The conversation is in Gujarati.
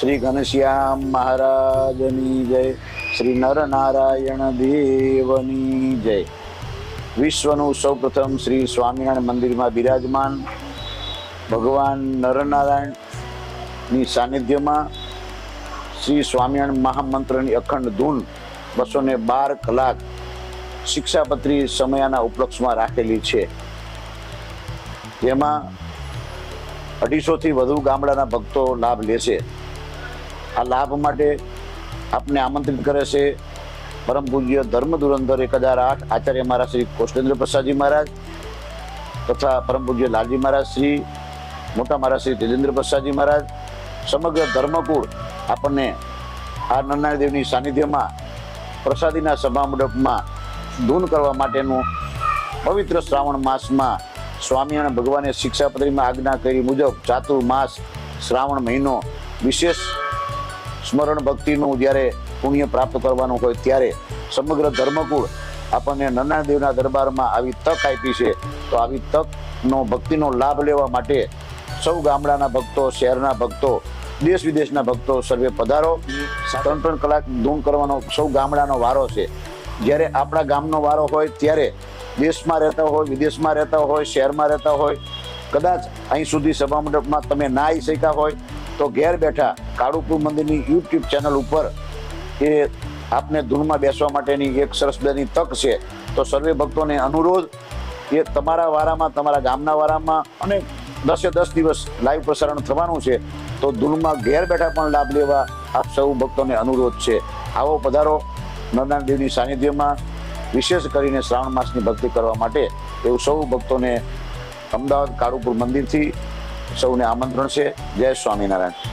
શ્રી ઘનશ્યામ મહારાજની જય, શ્રી નરનારાયણ દેવની જય. વિશ્વનું સૌપ્રથમ શ્રી સ્વામિનારાયણ મંદિરમાં બિરાજમાન ભગવાન નરનારાયણની સાનિધ્યમાં શ્રી સ્વામિનારાયણ મહામંત્રની અખંડ ધૂન બસો ને બાર કલાક શિક્ષાપત્રી સમયાના ઉપલક્ષમાં રાખેલી છે. જેમાં અઢીસોથી વધુ ગામડાના ભક્તો લાભ લેશે. આ લાભ માટે આપને આમંત્રિત કરે છે. પરમ પૂજ્ય ધર્મ ધુરંધર એક હજાર આઠ આચાર્ય મહારાજ શ્રી કૌશલેન્દ્ર પ્રસાદજી મહારાજ તથા પરમ પૂજ્ય લાલજી મહારાજ શ્રી, મોટા મહારાજ શ્રી તેજેન્દ્ર પ્રસાદજી મહારાજ, સમગ્ર ધર્મકુળ આપણને આ નરનારાયણ દેવની સાનિધ્યમાં, પ્રસાદીના સભા મંડપમાં ધૂન કરવા માટેનું પવિત્ર શ્રાવણ માસમાં સ્વામિનારાયણ ભગવાને શિક્ષાપત્રીમાં આજ્ઞા કરી મુજબ ચાતુર્માસ શ્રાવણ મહિનો વિશેષ સ્મરણ ભક્તિનું જ્યારે પુણ્ય પ્રાપ્ત કરવાનું હોય ત્યારે સમગ્ર ધર્મકુળ આપણને નરનારાયણ દેવના દરબારમાં આવી તક આપી છે. તો આવી તકનો ભક્તિનો લાભ લેવા માટે સૌ ગામડાના ભક્તો, શહેરના ભક્તો, દેશ વિદેશના ભક્તો સર્વે પધારો. ત્રણ ત્રણ કલાક ધૂમ કરવાનો સૌ ગામડાનો વારો છે. જ્યારે આપણા ગામનો વારો હોય ત્યારે દેશમાં રહેતા હોય, વિદેશમાં રહેતા હોય, શહેરમાં રહેતા હોય, કદાચ અહીં સુધી સભા મંડપમાં તમે ના આવી શક્યા હોય તો ઘેર બેઠા કાળુપુર મંદિરની યુટ્યુબ ચેનલ ઉપર એ આપને ધૂનમાં બેસવા માટેની એક સરસ મજાની તક છે, તો સર્વે ભક્તોને અનુરોધ એ તમારા વારામાં, તમારા ગામના વારામાં અને દસે દસ દિવસ લાઈવ પ્રસારણ થવાનું છે, તો ધૂનમાં ઘેર બેઠા પણ લાભ લેવા આપ સૌ ભક્તોને અનુરોધ છે. આવો પધારો નરનારાયણ દેવની સાનિધ્યમાં વિશેષ કરીને શ્રાવણ માસની ભક્તિ કરવા માટે. એવું સૌ ભક્તોને અમદાવાદ કાળુપુર મંદિરથી સૌને આમંત્રણ છે. જય સ્વામિનારાયણ.